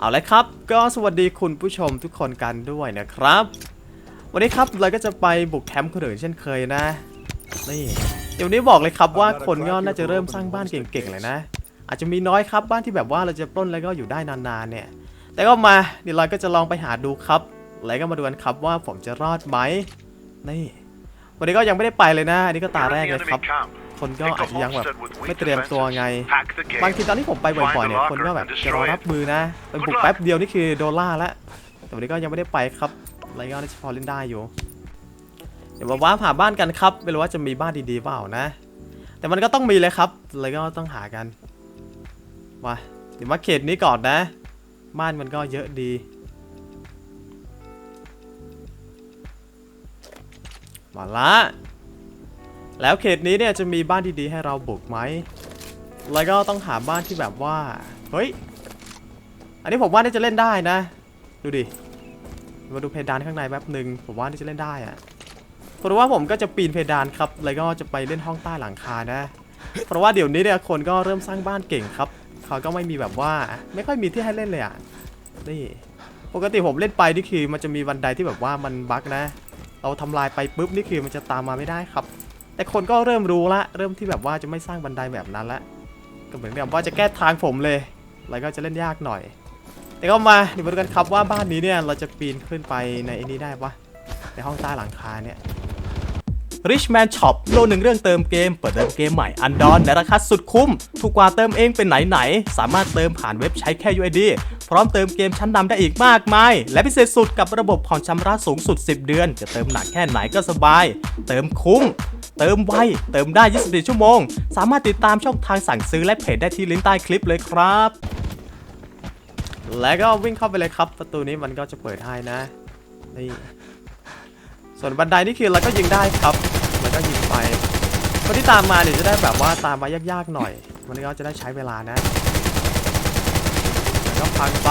เอาละครับ ก็สวัสดีคุณผู้ชมทุกคนกันด้วยนะครับ วันนี้ครับเราก็จะไปบุกแคมป์คนอื่นเช่นเคยนะ นี่เดี๋ยวนี้บอกเลยครับว่าคนก็น่าจะเริ่มสร้างบ้านเก่งๆเลยนะ อาจจะมีน้อยครับบ้านที่แบบว่าเราจะปล้นแล้วก็อยู่ได้นานๆเนี่ย แต่ก็มาเดี๋ยวเราก็จะลองไปหาดูครับ แล้วก็มาดูกันครับว่าผมจะรอดไหมนี่วันนี้ก็ยังไม่ได้ไปเลยนะอันนี้ก็ตาแรกเลยครับ คนก็อาจจะยังแบบไม่เตรียมตัวไง บางทีตอนที่ผมไปบ่อยๆเนี่ยคนก็แบบจะรอรับมือนะไปบุกแป๊บเดียวนี่คือโดนล่าแล้วแต่วันนี้ก็ยังไม่ได้ไปครับอะไรก็น่าจะพอเล่นได้อยู่ เดี๋ยวมาว้าผ่าบ้านกันครับไม่รู้ว่าจะมีบ้านดีๆเปล่านะ แต่มันก็ต้องมีเลยครับอะไรก็ต้องหากันมาเดี๋ยวมาเขตนี้ก่อนนะ บ้านมันก็เยอะดีมาละ แล้วเขตนี้เนี่ยจะมีบ้านดีๆให้เราบุกไหม แล้วก็ต้องหาบ้านที่แบบว่า เฮ้ย อันนี้ผมว่าน่าจะเล่นได้นะ ดูดิ มาดูเพดานข้างในแป๊บหนึ่งผมว่าน่าจะเล่นได้อะเพราะว่าผมก็จะปีนเพดานครับ แล้วก็จะไปเล่นห้องใต้หลังคานะ เพราะว่าเดี๋ยวนี้เนี่ยคนก็เริ่มสร้างบ้านเก่งครับ เขาก็ไม่มีแบบว่า ไม่ค่อยมีที่ให้เล่นเลยอะ นี่ ปกติผมเล่นไปนี่คือ มันจะมีบันไดที่แบบว่ามันบั๊กนะ เราทำลายไปปุ๊บนี่คือมันจะตามมาไม่ได้ครับ แต่คนก็เริ่มรู้ละ เริ่มที่แบบว่าจะไม่สร้างบันไดแบบนั้นละ ก็เหมือนแบบว่าจะแก้ทางผมเลย แล้วก็จะเล่นยากหน่อย แต่ก็มาเดี๋ยวมาดูกันครับว่าบ้านนี้เนี่ยเราจะปีนขึ้นไปในไอ้นี้ได้ปะในห้องใต้หลังคาเนี่ย Richman Shop โลหนึ่งเรื่องเติมเกม เปิดเติมเกมใหม่อันดอนในราคาสุดคุ้ม ถูกกว่าเติมเองเป็นไหนๆ สามารถเติมผ่านเว็บใช้แค่ UID พร้อมเติมเกมชั้นนำได้อีกมากมาย และพิเศษสุดกับระบบผ่อนชำระสูงสุด 10 เดือน จะเติมหนักแค่ไหนก็สบาย เติมคุ้ม เติมไว เติมได้ 24 ชั่วโมง สามารถติดตามช่องทางสั่งซื้อและเพจได้ที่ลิงก์ใต้คลิปเลยครับ และก็วิ่งเข้าไปเลยครับ ประตูนี้มันก็จะเปิดให้นะนี่ส่วนบันไดนี่คือเราก็ยิงได้ครับ แล้วก็ยิงไปคนที่ตามมาเนี่ยจะได้แบบว่าตามมายากๆหน่อย มันก็จะได้ใช้เวลานะแล้วก็พังไป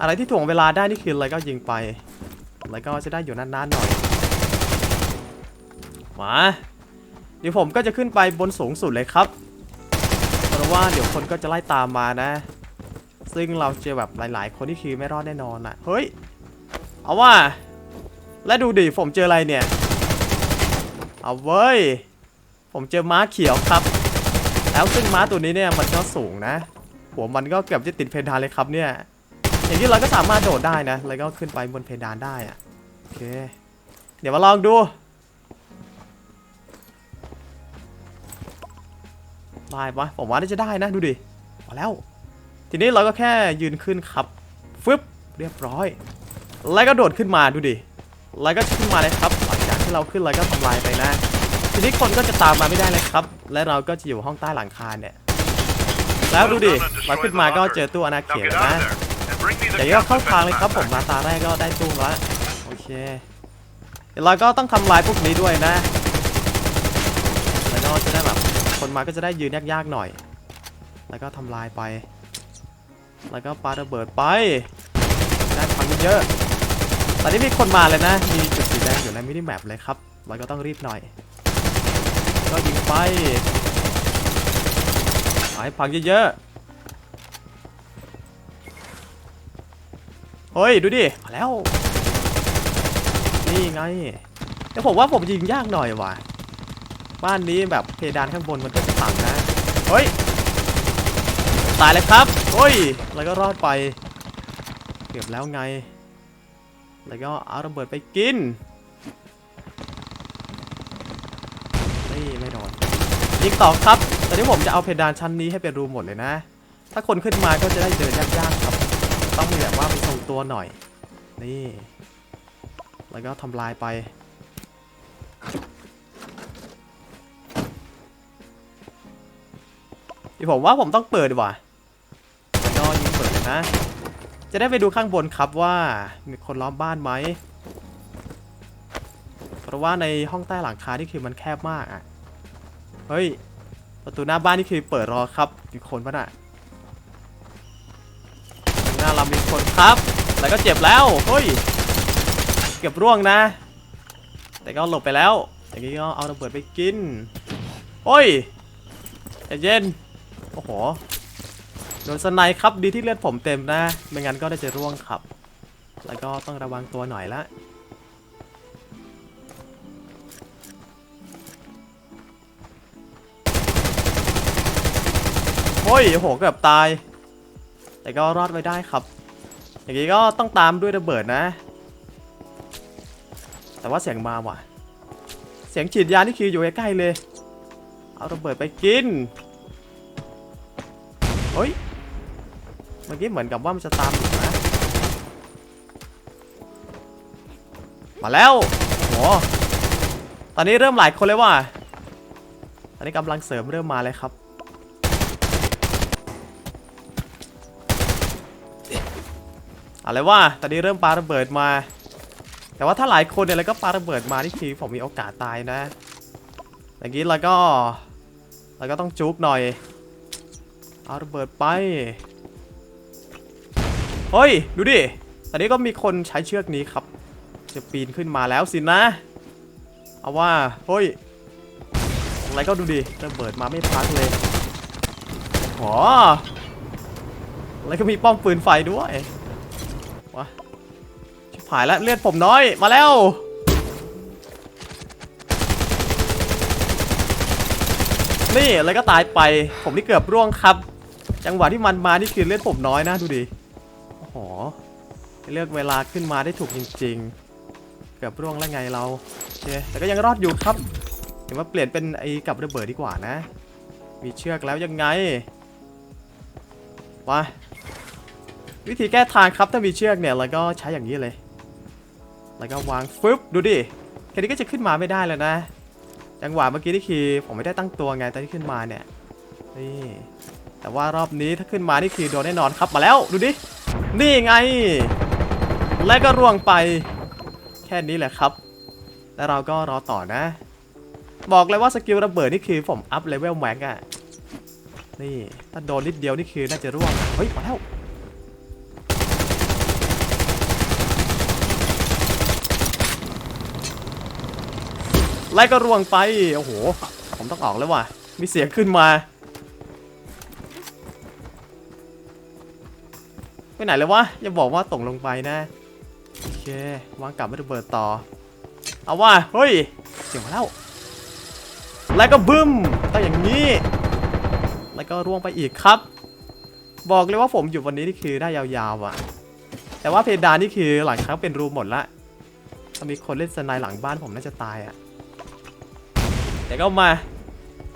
อะไรที่ถ่วงเวลาได้นี่คืออะไรก็ยิงไป แล้วก็จะได้อยู่นานๆหน่อย มาเดี๋ยวผมก็จะขึ้นไปบนสูงสุดเลยครับเพราะว่าเดี๋ยวคนก็จะไล่ตามมานะ ซึ่งเราเจอแบบหลาย ๆ คนที่คือไม่รอดแน่นอนอะเฮ้ยเอาว่า และดูดิผมเจออะไรเนี่ย เอาเว้ย ผมเจอม้าเขียวครับ แล้วซึ่งม้าตัวนี้เนี่ยมันก็สูงนะ หัวมันก็เกือบจะติดเพดานเลยครับเนี่ย อย่างที่เราก็สามารถโดดได้นะ แล้วก็ขึ้นไปบนเพดานได้อะโอเค เดี๋ยวมาลองดู ได้ปะผมว่าน่าจะได้นะดูดิมาแล้ว ทีนี้เราก็แค่ยืนขึ้นครับฟึบเรียบร้อย แล้วก็โดดขึ้นมาดูดิแล้วก็ขึ้นมาเลยครับหลังจากที่เราขึ้นแล้วก็ทำลายไปนะ ทีนี้คนก็จะตามมาไม่ได้เลยครับ และเราก็จะอยู่ห้องใต้หลังคาเนี่ย แล้วดูดิเราขึ้นมาก็เจอตู้อนาเขตนะอย่างนี้ก็เข้าทางเลยครับผมมาตาแรกก็ได้ตู้แล้วโอเคเดี๋ยวเราก็ต้องทำลายพวกนี้ด้วยนะ แล้วก็จะได้แบบ คนมาก็จะได้ยืนยากๆหน่อย แล้วก็ทำลายไป แล้วก็ปาระเบิดไป ได้พังเยอะตอนนี้มีคนมาเลยนะ มีจุดสีแดงอยู่ในมินิแมปเลยครับ เราก็ต้องรีบหน่อย ก็ยิงไปไปพังเยอะๆ เฮ้ย ดูดิ มาแล้ว นี่ไงแต่ผมว่าผมยิงยากหน่อยว่ะ บ้านนี้แบบเพดานข้างบนมันก็จะต่ำนะ เฮ้ย ตายเลยครับเฮ้ย แล้วก็รอดไป เกือบแล้วไง แล้วก็เอาระเบิดไปกิน นี่ไม่โดนยิงต่อครับ ตอนนี้ผมจะเอาเพดานชั้นนี้ให้เป็นรูหมดเลยนะ ถ้าคนขึ้นมาก็จะได้เดินยากๆครับ ต้องมีแบบว่ามีทรงตัวหน่อย นี่ แล้วก็ทำลายไป ดี๋ยวผมว่าผมต้องเปิดดีกว่าแล้วก็ยิงเปิดนะ จะได้ไปดูข้างบนครับว่า มีคนล้อมบ้านไหม เพราะว่าในห้องใต้หลังคานี่คือมันแคบมากอะ เฮ้ย ประตูหน้าบ้านนี่คือเปิดรอครับ มีคนปะน่ะหน้าเรามีคนครับ แล้วก็เจ็บแล้ว เฮ้ย เกือบร่วงนะ แต่ก็หลบไปแล้วอย่ก็เอาระเบิดไปกิน โอ้ยใจเย็น โอ้โห โดนสไนครับดีที่เลือดผมเต็มนะ ไม่งั้นก็ได้จะร่วงครับ แล้วก็ต้องระวังตัวหน่อยละโอ้ยโหเกือบตาย แต่ก็รอดไว้ได้ครับ อย่างนี้ก็ต้องตามด้วยระเบิดนะ แต่ว่าเสียงมาว่ะ เสียงฉีดยานี่คืออยู่ใกล้ๆเลย เอาระเบิดไปกิน เฮ้ย เมื่อกี้เหมือนกับว่ามันจะตามอยู่นะ มาแล้วโหตอนนี้เริ่มหลายคนเลยว่ะ ตอนนี้กำลังเสริมเริ่มมาเลยครับ อะไรว่าตอนนี้เริ่มปาระเบิดมา แต่ว่าถ้าหลายคนเนี่ยแล้วก็ปาระเบิดมานี่คือผมมีโอกาสตายนะอย่างนี้เราก็เราก็ต้องจุกหน่อย เอาระเบิดไป เฮ้ย ดูดิ ตอนนี้ก็มีคนใช้เชือกนี้ครับ จะปีนขึ้นมาแล้วสินะ เอาว่า เฮ้ย อะไรก็ดูดิ ระเบิดมาไม่พักเลยโอ้แล้วก็มีป้อมปืนไฟด้วยวะชิบหายแล้วเลือดผมน้อย มาแล้วนี่แล้วก็ตายไป ผมนี่เกือบร่วงครับ จังหวะที่มันมานี่คือเลือดผมน้อยนะดูดิโอ้โหเลือกเวลาขึ้นมาได้ถูกจริงๆ เกือบร่วงแล้วไงเราโอเคแต่ก็ยังรอดอยู่ครับถือว่าเปลี่ยนเป็นไอ้กับระเบิดดีกว่านะ มีเชือกแล้วยังไงมาวิธีแก้ทางครับถ้ามีเชือกเนี่ยเราก็ใช้อย่างนี้เลย แล้วก็วางฟึบดูดิแค่นี้ก็จะขึ้นมาไม่ได้แล้วนะ จังหวะเมื่อกี้นี่คือผมไม่ได้ตั้งตัวไงตอนที่ขึ้นมาเนี่ยนี่ แต่ว่ารอบนี้ถ้าขึ้นมานี่คือโดนแน่นอนครับมาแล้วดูดิ นี่ไง และก็ร่วงไป แค่นี้แหละครับ แล้วเราก็รอต่อนะ บอกเลยว่าสกิลระเบิดนี่คือผมอัพเลเวลแม็กอะนี่ถ้าโดนนิดเดียวนี่คือน่าจะร่วง เฮ้ยมาแล้วไล่ก็ร่วงไป โอ้โห ผมต้องออกแล้วว่ะ มีเสียงขึ้นมา ไหนเลยวะอย่าบอกว่าตกลงไปนะโอเควางกลับไม่ระเบิดต่อ เอาว่าเฮ้ยเสียงมาแล้วแล้วก็บึ้มต้องอย่างนี้ แล้วก็ร่วงไปอีกครับ บอกเลยว่าผมอยู่วันนี้นี่คือได้ยาวๆอะ แต่ว่าเพดานนี่คือหลังครั้งเป็นรูหมดละถ้ามีคนเล่นสไนด์หลังบ้านผมน่าจะตายอะแต่ก็มา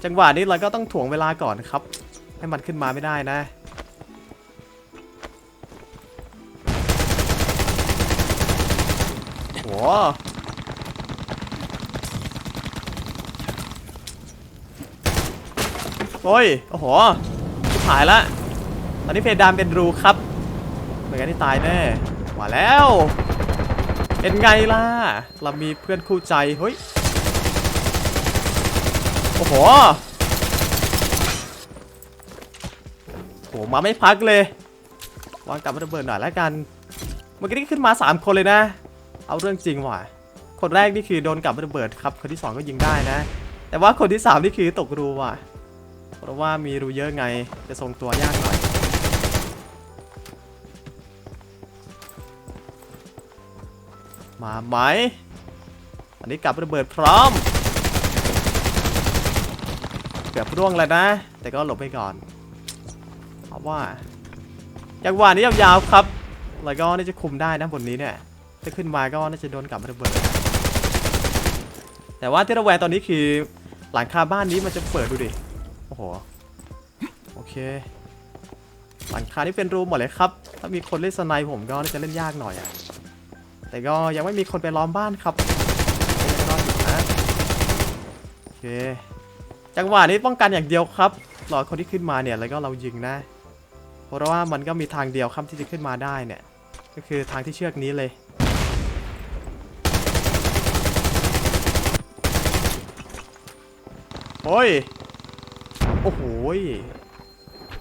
จังหวะนี้เราก็ต้องถ่วงเวลาก่อนครับ ให้มันขึ้นมาไม่ได้นะ โหโอ้ย โอ้โหหายละ ตอนนี้เพดานเป็นรูครับไม่งั้นที่ตายแน่ มาแล้ว เป็นไงล่ะ เรามีเพื่อนคู่ใจ เฮ้ย โอ้โหโหมาไม่พักเลย วางกับระเบิดหน่อยแล้วกัน เมื่อกี้ขึ้นมา 3 คนเลยนะ เอาเรื่องจริงว่ะ คนแรกนี่คือโดนกับระเบิดครับ คนที่ 2 ก็ยิงได้นะ แต่ว่าคนที่ 3 นี่คือตกรูว่ะ เพราะว่ามีรูเยอะไง จะทรงตัวยากหน่อยมาไหม อันนี้กลับระเบิดพร้อม เกือบร่วงแล้วนะ แต่ก็หลบไปก่อนเพราะว่า จังหวะนี้ยาวๆครับ แล้วก็นี่จะคุมได้นะบนนี้เนี่ย ถ้าขึ้นมาก็น่าจะโดนกลับระเบิด แต่ว่าที่ระแวงตอนนี้คือหลังคาบ้านนี้มันจะเปิดดูดิ โอ้โห โอเค หลังคานี่เป็นรูหมดเลยครับ ถ้ามีคนเล่นสไนผมก็น่าจะเล่นยากหน่อยอะแต่ก็ยังไม่มีคนไปล้อมบ้านครับรอดอยู่นะโอเค จังหวะนี้ป้องกันอย่างเดียวครับรอคนที่ขึ้นมาเนี่ยแล้วก็เรายิงนะ เพราะว่ามันก็มีทางเดียวครับที่จะขึ้นมาได้เนี่ย ก็คือทางที่เชือกนี้เลย โอ้ย โอ้โห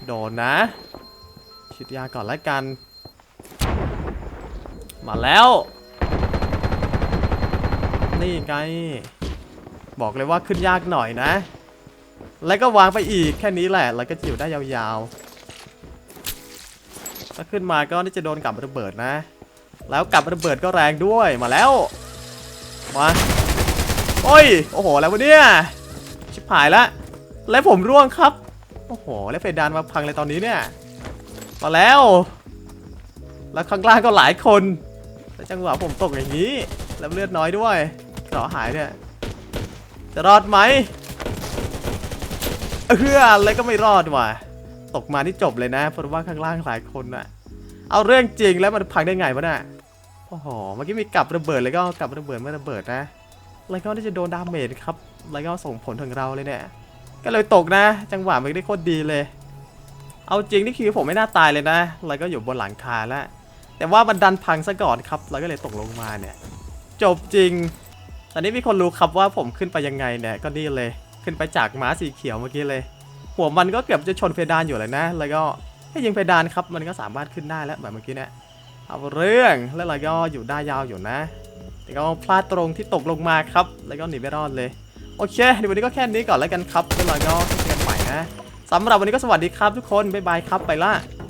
โดนนะฉีดยาก่อนแล้วกัน มาแล้ว นี่ไง บอกเลยว่าขึ้นยากหน่อยนะ แล้วก็วางไปอีกแค่นี้แหละ แล้วก็จะอยู่ได้ยาวๆ ถ้าขึ้นมาก็น่จะโดนกับระเบิดนะ แล้วกับระเบิดก็แรงด้วย มาแล้ว มา โอ้ย โอ้โห แล้ววะเนี่ย ชิบหายละ แล้วผมร่วงครับ โอ้โห แล้วเฟดานมาพังเลยตอนนี้เนี่ย มาแล้ว แล้วข้างล่างก็หลายคน แล้วจังหวะผมตกอย่างนี้ แล้วเลือดน้อยด้วยเกราหายเนี่ย จะรอดไหมเอออะไรก็ไม่รอดว่ะ ตกมาที่จบเลยนะ เพราะว่าข้างล่างหลายคนน่ะเอาเรื่องจริงแล้วมันพังได้ไงวะน่ะโอ้โห เมื่อกี้มีกับระเบิดแล้วก็กับระเบิดไม่ระเบิดนะ แล้วก็ที่จะโดนดาเมจครับแล้วก็ส่งผลถึงเราเลยเนี่ย ก็เลยตกนะ จังหวะมันได้โคตรดีเลย เอาจริงนี่คือผมไม่น่าตายเลยนะ แล้วก็อยู่บนหลังคาแล้ว แต่ว่ามันดันพังซะก่อนครับ แล้วก็เลยตกลงมาเนี่ย จบจริง ตอนนี้มีคนรู้ครับว่าผมขึ้นไปยังไงเนี่ย ก็นี่เลย ขึ้นไปจากม้าสีเขียวเมื่อกี้เลย หัวมันก็เกือบจะชนเพดานอยู่เลยนะ แล้วก็ให้ยิงเพดานครับ มันก็สามารถขึ้นได้แล้วแบบเมื่อกี้เนี่ย เอาเรื่อง แล้วเราก็อยู่ได้ยาวอยู่นะแต่ก็พลาดตรงที่ตกลงมาครับ แล้วก็หนีไม่รอดเลย โอเคเดี๋ยววันนี้ก็แค่นี้ก่อนแล้วกันครับแล้วเราก็เจอกันใหม่นะสำหรับวันนี้ก็สวัสดีครับทุกคนบ๊ายบายครับไปละ